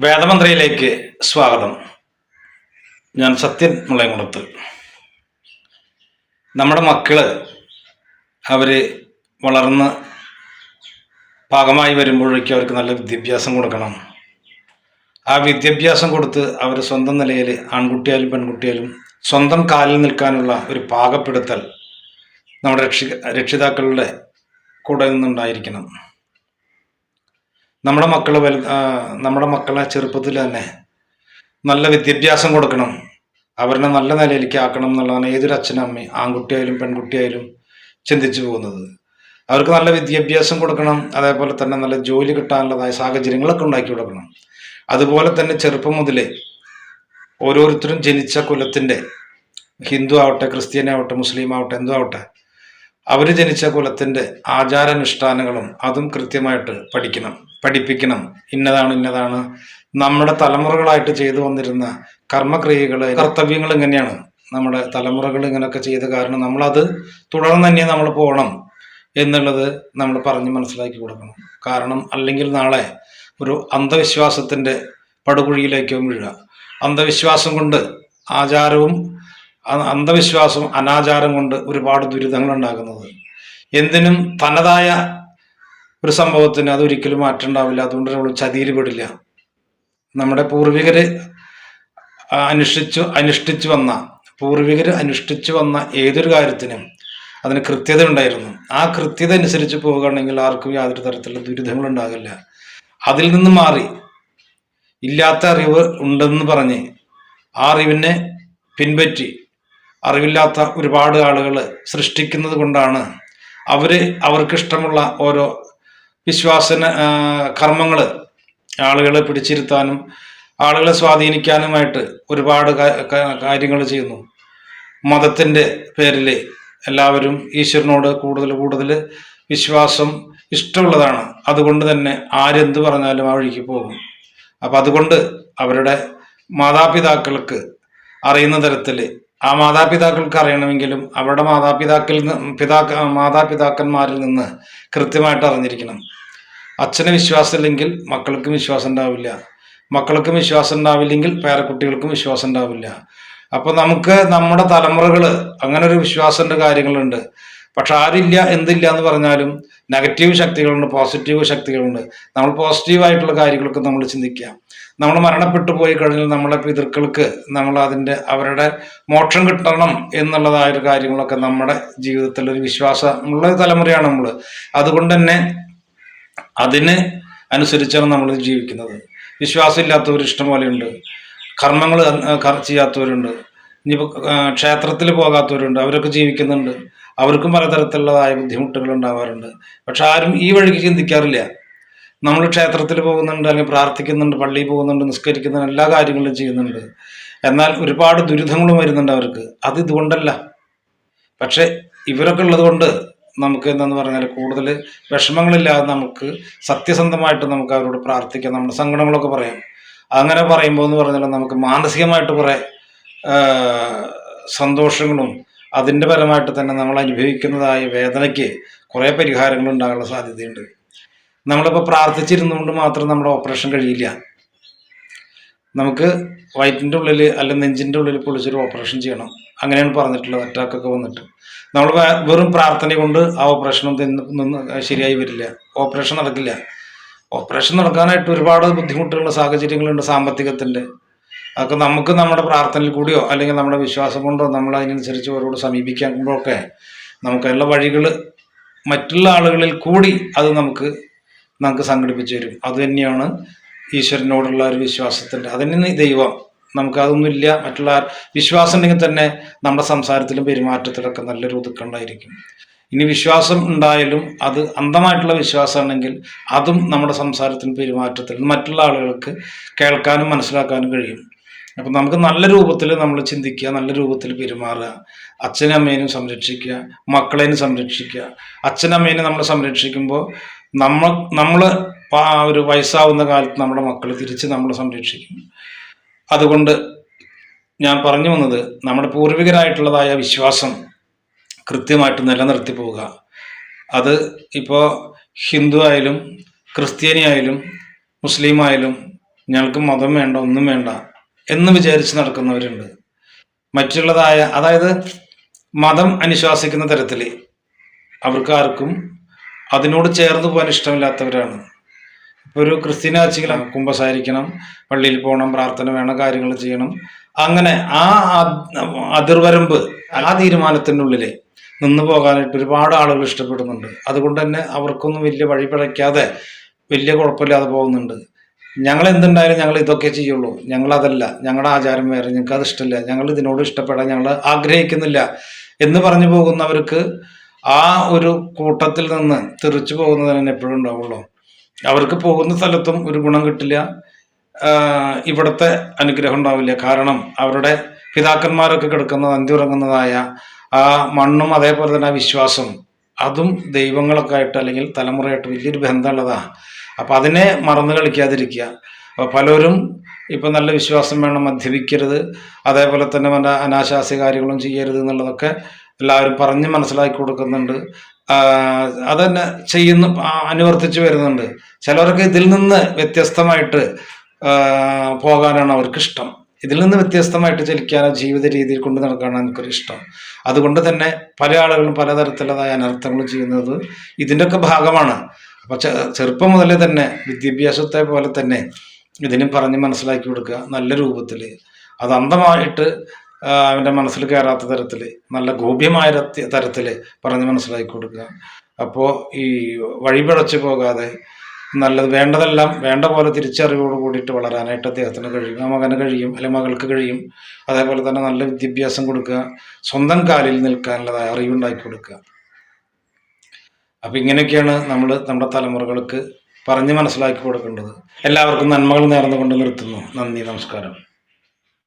വേദമന്ത്രിയിലേക്ക് സ്വാഗതം. ഞാൻ സത്യൻ മുളയങ്കുളത്ത് നമ്മുടെ മക്കൾ അവർ വളർന്ന് പാകമായി വരുമ്പോഴേക്കും അവർക്ക് നല്ല വിദ്യാഭ്യാസം കൊടുക്കണം. ആ വിദ്യാഭ്യാസം കൊടുത്ത് അവർ സ്വന്തം നിലയിൽ ആൺകുട്ടിയാലും പെൺകുട്ടിയാലും സ്വന്തം കാലിൽ നിൽക്കാനുള്ള ഒരു പാകപ്പെടുത്തൽ നമ്മുടെ രക്ഷി രക്ഷിതാക്കളുടെ കൂടെ നിന്നുണ്ടായിരിക്കണം. നമ്മുടെ മക്കളെ വൽ നമ്മുടെ മക്കളെ ചെറുപ്പത്തിൽ തന്നെ നല്ല വിദ്യാഭ്യാസം കൊടുക്കണം. അവരെ നല്ല നിലയിലേക്ക് ആക്കണം എന്നുള്ളതാണ് ഏതൊരു അച്ഛനും അമ്മയും ആൺകുട്ടിയായാലും പെൺകുട്ടിയായാലും ചിന്തിച്ചു പോകുന്നത്. അവർക്ക് നല്ല വിദ്യാഭ്യാസം കൊടുക്കണം അതേപോലെ തന്നെ നല്ല ജോലി കിട്ടാനുള്ളതായ സാഹചര്യങ്ങളൊക്കെ ഉണ്ടാക്കി കൊടുക്കണം. അതുപോലെ തന്നെ ചെറുപ്പം മുതലേ ഓരോരുത്തരും ജനിച്ച കുലത്തിന്റെ ഹിന്ദു ആവട്ടെ ക്രിസ്ത്യൻ ആവട്ടെ മുസ്ലിം ആവട്ടെ എന്തു ആവട്ടെ അവർ ജനിച്ച കുലത്തിന്റെ ആചാരാനുഷ്ഠാനങ്ങളും അതും കൃത്യമായിട്ട് പഠിക്കണം. പഠിപ്പിക്കണം. ഇന്നതാണ് ഇന്നതാണ്. നമ്മുടെ തലമുറകളായിട്ട് ചെയ്തു വന്നിരുന്ന കർമ്മക്രിയകൾ കർത്തവ്യങ്ങൾ ഇങ്ങനെയാണ്. നമ്മുടെ തലമുറകൾ ഇങ്ങനെയൊക്കെ ചെയ്ത കാരണം നമ്മളത് തുടർന്ന് തന്നെ നമ്മൾ പോകണം എന്നുള്ളത് നമ്മൾ പറഞ്ഞ് മനസ്സിലാക്കി കൊടുക്കണം. കാരണം അല്ലെങ്കിൽ നാളെ ഒരു അന്ധവിശ്വാസത്തിന്റെ പടുകുഴിയിലേക്ക് വീഴുക. അന്ധവിശ്വാസം കൊണ്ട് ആചാരവും അന്ധവിശ്വാസം അനാചാരം കൊണ്ട് ഒരുപാട് ദുരിതങ്ങൾ ഉണ്ടാകുന്നത് എന്തിനും തനതായ ഒരു സംഭവത്തിന് അതൊരിക്കലും മാറ്റം ഉണ്ടാവില്ല അതുകൊണ്ട് നമ്മൾ ചതിയിൽ നമ്മുടെ പൂർവികർ അനുഷ്ഠിച്ചു അനുഷ്ഠിച്ചു വന്ന പൂർവികർ അനുഷ്ഠിച്ചു വന്ന ഏതൊരു കാര്യത്തിനും അതിന് കൃത്യത ഉണ്ടായിരുന്നു. ആ കൃത്യത അനുസരിച്ച് പോകുകയാണെങ്കിൽ ആർക്കും യാതൊരു തരത്തിലുള്ള ദുരിതങ്ങൾ ഉണ്ടാകില്ല. അതിൽ നിന്ന് മാറി ഇല്ലാത്ത അറിവ് ഉണ്ടെന്ന് പറഞ്ഞ് ആ അറിവിനെ പിൻപറ്റി അറിവില്ലാത്ത ഒരുപാട് ആളുകൾ സൃഷ്ടിക്കുന്നത് കൊണ്ടാണ് അവർ അവർക്കിഷ്ടമുള്ള ഓരോ വിശ്വാസന കർമ്മങ്ങൾ ആളുകളെ പിടിച്ചിരുത്താനും ആളുകളെ സ്വാധീനിക്കാനുമായിട്ട് ഒരുപാട് കാര്യങ്ങൾ ചെയ്യുന്നു. മതത്തിന്റെ പേരിൽ എല്ലാവരും ഈശ്വരനോട് കൂടുതൽ കൂടുതൽ വിശ്വാസം ഇഷ്ടമുള്ളതാണ്. അതുകൊണ്ട് തന്നെ ആരെന്ത് പറഞ്ഞാലും ആ വഴിക്ക് പോകും. അപ്പം അതുകൊണ്ട് അവരുടെ മാതാപിതാക്കൾക്ക് അറിയുന്ന തരത്തിൽ ആ മാതാപിതാക്കൾക്ക് അറിയണമെങ്കിലും അവരുടെ മാതാപിതാക്കളിൽ നിന്ന് പിതാക്ക മാതാപിതാക്കന്മാരിൽ നിന്ന് കൃത്യമായിട്ട് അറിഞ്ഞിരിക്കണം. അച്ഛന് വിശ്വാസമില്ലെങ്കിൽ മക്കൾക്കും വിശ്വാസം ഉണ്ടാവില്ല. മക്കൾക്കും വിശ്വാസം ഉണ്ടാവില്ലെങ്കിൽ പേരക്കുട്ടികൾക്കും വിശ്വാസം ഉണ്ടാവില്ല. അപ്പൊ നമുക്ക് നമ്മുടെ തലമുറകൾ അങ്ങനെ ഒരു വിശ്വാസന്റെ കാര്യങ്ങളുണ്ട്. പക്ഷെ ആരില്ല എന്തില്ല എന്ന് പറഞ്ഞാലും നെഗറ്റീവ് ശക്തികളുണ്ട് പോസിറ്റീവ് ശക്തികളുണ്ട്. നമ്മൾ പോസിറ്റീവായിട്ടുള്ള കാര്യങ്ങളൊക്കെ നമ്മൾ ചിന്തിക്കാം. നമ്മൾ മരണപ്പെട്ടു പോയി കഴിഞ്ഞാൽ നമ്മളെ പിതൃക്കൾക്ക് നമ്മൾ അതിന്റെ അവരുടെ മോക്ഷം കിട്ടണം എന്നുള്ളതായ കാര്യങ്ങളൊക്കെ നമ്മുടെ ജീവിതത്തിൽ ഒരു വിശ്വാസമുള്ള തലമുറയാണ് നമ്മൾ. അതുകൊണ്ട് തന്നെ അതിന് അനുസരിച്ചാണ് നമ്മൾ ജീവിക്കുന്നത്. വിശ്വാസമില്ലാത്തവർ ഇഷ്ടം പോലെയുണ്ട്. കർമ്മങ്ങൾ ചെയ്യാത്തവരുണ്ട്. ഇനിയിപ്പോൾ ക്ഷേത്രത്തിൽ പോകാത്തവരുണ്ട് അവരൊക്കെ ജീവിക്കുന്നുണ്ട്. അവർക്കും പലതരത്തിലുള്ളതായ ബുദ്ധിമുട്ടുകൾ ഉണ്ടാവാറുണ്ട്. പക്ഷെ ആരും ഈ വഴിക്ക് ചിന്തിക്കാറില്ല. നമ്മൾ ക്ഷേത്രത്തിൽ പോകുന്നുണ്ട് അല്ലെങ്കിൽ പ്രാർത്ഥിക്കുന്നുണ്ട് പള്ളിയിൽ പോകുന്നുണ്ട് നിസ്കരിക്കുന്നുണ്ട് എല്ലാ കാര്യങ്ങളും ചെയ്യുന്നുണ്ട്. എന്നാൽ ഒരുപാട് ദുരിതങ്ങളും വരുന്നുണ്ട് അവർക്ക്. അത് ഇതുകൊണ്ടല്ല. പക്ഷെ ഇവരൊക്കെ ഉള്ളത് കൊണ്ട് നമുക്ക് എന്താന്ന് പറഞ്ഞാൽ കൂടുതൽ വിഷമങ്ങളില്ലാതെ നമുക്ക് സത്യസന്ധമായിട്ട് നമുക്ക് അവരോട് പ്രാർത്ഥിക്കാം. നമ്മുടെ സങ്കടങ്ങളൊക്കെ പറയാം. അങ്ങനെ പറയുമ്പോൾ എന്ന് പറഞ്ഞാൽ നമുക്ക് മാനസികമായിട്ട് കുറേ സന്തോഷങ്ങളും അതിന്റെ പരമായിട്ട് തന്നെ നമ്മൾ അനുഭവിക്കുന്നതായ വേദനയ്ക്ക് കുറേ പരിഹാരങ്ങൾ ഉണ്ടാകാനുള്ള സാധ്യതയുണ്ട്. നമ്മളിപ്പോൾ പ്രാർത്ഥിച്ചിരുന്നുകൊണ്ട് മാത്രം നമ്മുടെ ഓപ്പറേഷൻ കഴിയില്ല. നമുക്ക് വയറ്റിന്റെ ഉള്ളിൽ അല്ലെങ്കിൽ നെഞ്ചിന്റെ ഉള്ളിൽ പൊളിച്ചൊരു ഓപ്പറേഷൻ ചെയ്യണം. അങ്ങനെയാണ് പറഞ്ഞിട്ടുള്ളത് അറ്റാക്കൊക്കെ വന്നിട്ട്. നമ്മൾ വെറും പ്രാർത്ഥന കൊണ്ട് ആ ഓപ്പറേഷൻ നിന്ന് ശരിയായി വരില്ല. ഓപ്പറേഷൻ നടക്കില്ല. ഓപ്പറേഷൻ നടക്കാനായിട്ട് ഒരുപാട് ബുദ്ധിമുട്ടുള്ള സാഹചര്യങ്ങളുണ്ട് സാമ്പത്തികത്തിന്റെ അതൊക്കെ നമുക്ക് നമ്മുടെ പ്രാർത്ഥനയിൽ കൂടിയോ അല്ലെങ്കിൽ നമ്മുടെ വിശ്വാസം കൊണ്ടോ നമ്മൾ അതിനനുസരിച്ച് അവരോട് സമീപിക്കുമ്പോഴൊക്കെ നമുക്കുള്ള വഴികൾ മറ്റുള്ള ആളുകളിൽ കൂടി അത് നമുക്ക് നമുക്ക് സംഘടിപ്പിച്ചു തരും. അത് തന്നെയാണ് ഈശ്വരനോടുള്ള ഒരു വിശ്വാസത്തിന്റെ അതിന് ദൈവം. നമുക്ക് അതൊന്നുമില്ല മറ്റുള്ള വിശ്വാസം ഉണ്ടെങ്കിൽ തന്നെ നമ്മുടെ സംസാരത്തിലും പെരുമാറ്റത്തിലൊക്കെ നല്ലൊരു ഒതുക്കണ്ടായിരിക്കും ഇനി വിശ്വാസം ഉണ്ടായാലും അത് അന്ധമായിട്ടുള്ള വിശ്വാസമാണെങ്കിൽ അതും നമ്മുടെ സംസാരത്തിലും പെരുമാറ്റത്തിലും മറ്റുള്ള ആളുകൾക്ക് കേൾക്കാനും മനസ്സിലാക്കാനും കഴിയും. അപ്പം നമുക്ക് നല്ല രൂപത്തിൽ നമ്മൾ ചിന്തിക്കുക നല്ല രൂപത്തിൽ പെരുമാറുക. അച്ഛനും അമ്മേനും സംരക്ഷിക്കുക മക്കളേനും സംരക്ഷിക്കുക. അച്ഛനമ്മേനെ നമ്മൾ സംരക്ഷിക്കുമ്പോൾ നമ്മൾ നമ്മൾ ഒരു വയസ്സാവുന്ന കാലത്ത് നമ്മുടെ മക്കൾ തിരിച്ച് നമ്മളെ സംരക്ഷിക്കും. അതുകൊണ്ട് ഞാൻ പറഞ്ഞു വന്നത് നമ്മുടെ പൂർവികരായിട്ടുള്ളതായ വിശ്വാസം കൃത്യമായിട്ട് നിലനിർത്തി പോവുക. അത് ഇപ്പോൾ ഹിന്ദു ആയാലും ക്രിസ്ത്യാനി ആയാലും മുസ്ലിം ആയാലും ഞങ്ങൾക്ക് മതം വേണ്ട ഒന്നും വേണ്ട. എന്ന് വിചാരിച്ച് നടക്കുന്നവരുണ്ട്. മറ്റുള്ളതായ അതായത് മതം അനുശാസിക്കുന്ന തരത്തിൽ അവർക്ക് ആർക്കും അതിനോട് ചേർന്ന് പോകാൻ ഇഷ്ടമില്ലാത്തവരാണ്. ഇപ്പൊ ഒരു ക്രിസ്ത്യനാച്ചെങ്കിലും കുമ്പസാരിക്കണം പള്ളിയിൽ പോകണം പ്രാർത്ഥന വേണം കാര്യങ്ങൾ ചെയ്യണം. അങ്ങനെ ആ അതിർവരമ്പ് ആ തീരുമാനത്തിനുള്ളിൽ നിന്ന് പോകാനായിട്ട് ഒരുപാട് ആളുകൾ ഇഷ്ടപ്പെടുന്നുണ്ട്. അതുകൊണ്ട് തന്നെ അവർക്കൊന്നും വലിയ വഴി പിഴയ്ക്കാതെ വലിയ കുഴപ്പമില്ലാതെ പോകുന്നുണ്ട്. ഞങ്ങൾ എന്തുണ്ടായാലും ഞങ്ങൾ ഇതൊക്കെ ചെയ്യുള്ളൂ. ഞങ്ങളതല്ല. ഞങ്ങളുടെ ആചാരം വേറെ ഞങ്ങൾക്ക് അത് ഇഷ്ടമില്ല ഞങ്ങൾ ഇതിനോട് ഇഷ്ടപ്പെടാൻ ഞങ്ങൾ ആഗ്രഹിക്കുന്നില്ല എന്ന് പറഞ്ഞു പോകുന്നവർക്ക് ആ ഒരു കൂട്ടത്തിൽ നിന്ന് തെറിച്ചു പോകുന്നത് തന്നെ എപ്പോഴും ഉണ്ടാവുള്ളൂ. അവർക്ക് പോകുന്ന സ്ഥലത്തും ഒരു ഗുണം കിട്ടില്ല. ഇവിടുത്തെ അനുഗ്രഹം ഉണ്ടാവില്ല. കാരണം അവരുടെ പിതാക്കന്മാരൊക്കെ കിടക്കുന്നത് അന്തിയുറങ്ങുന്നതായ ആ മണ്ണും അതേപോലെ തന്നെ ആ വിശ്വാസം അതും ദൈവങ്ങളൊക്കെ ആയിട്ട് അല്ലെങ്കിൽ തലമുറയായിട്ട് വലിയൊരു ബന്ധമുള്ളതാ. അപ്പം അതിനെ മറന്നു കളിക്കാതിരിക്കുക. അപ്പോൾ പലരും ഇപ്പം നല്ല വിശ്വാസം വേണം മദ്യപിക്കരുത് അതേപോലെ തന്നെ വല്ല അനാശാസ്യ കാര്യങ്ങളും ചെയ്യരുത് എന്നുള്ളതൊക്കെ എല്ലാവരും പറഞ്ഞ് മനസ്സിലാക്കി കൊടുക്കുന്നുണ്ട്. അതന്നെ ചെയ്യുന്നു അനുവർത്തിച്ച് വരുന്നുണ്ട്. ചിലവർക്ക് ഇതിൽ നിന്ന് വ്യത്യസ്തമായിട്ട് പോകാനാണ് അവർക്ക് ഇഷ്ടം ഇതിൽ നിന്ന് വ്യത്യസ്തമായിട്ട് ചലിക്കാനോ ജീവിത രീതിയിൽ കൊണ്ട് നടക്കാനാണ് എനിക്കൊരു ഇഷ്ടം അതുകൊണ്ട് തന്നെ പല ആളുകളും പലതരത്തിലുള്ളതായ അനർത്ഥങ്ങളും ചെയ്യുന്നത് ഇതിന്റെയൊക്കെ ഭാഗമാണ്. അപ്പോൾ ചെറുപ്പം മുതലേ തന്നെ വിദ്യാഭ്യാസത്തെ പോലെ തന്നെ ഇതിനും പറഞ്ഞ് മനസ്സിലാക്കി കൊടുക്കുക നല്ല രൂപത്തിൽ അത് അന്ധമായിട്ട് അവന്റെ മനസ്സിൽ കയറാത്ത തരത്തിൽ നല്ല ഗോപ്യമായ തരത്തിൽ പറഞ്ഞ് മനസ്സിലാക്കി കൊടുക്കുക. അപ്പോൾ ഈ വഴിപിഴച്ച് പോകാതെ നല്ലത് വേണ്ടതെല്ലാം വേണ്ട പോലെ തിരിച്ചറിവോട് കൂടിയിട്ട് വളരാനായിട്ട് അദ്ദേഹത്തിന് കഴിയും. ആ മകന് കഴിയും അല്ലെങ്കിൽ മകൾക്ക് കഴിയും. അതേപോലെ തന്നെ നല്ല വിദ്യാഭ്യാസം കൊടുക്കുക സ്വന്തം കാലിൽ നിൽക്കാനുള്ളതായ അറിവുണ്ടാക്കി കൊടുക്കുക. അപ്പം ഇങ്ങനെയൊക്കെയാണ് നമ്മൾ നമ്മുടെ തലമുറകൾക്ക് പറഞ്ഞ് മനസ്സിലാക്കി കൊടുക്കേണ്ടത്. എല്ലാവർക്കും നന്മകൾ നേർന്നുകൊണ്ട് നിർത്തുന്നു. നന്ദി നമസ്കാരം.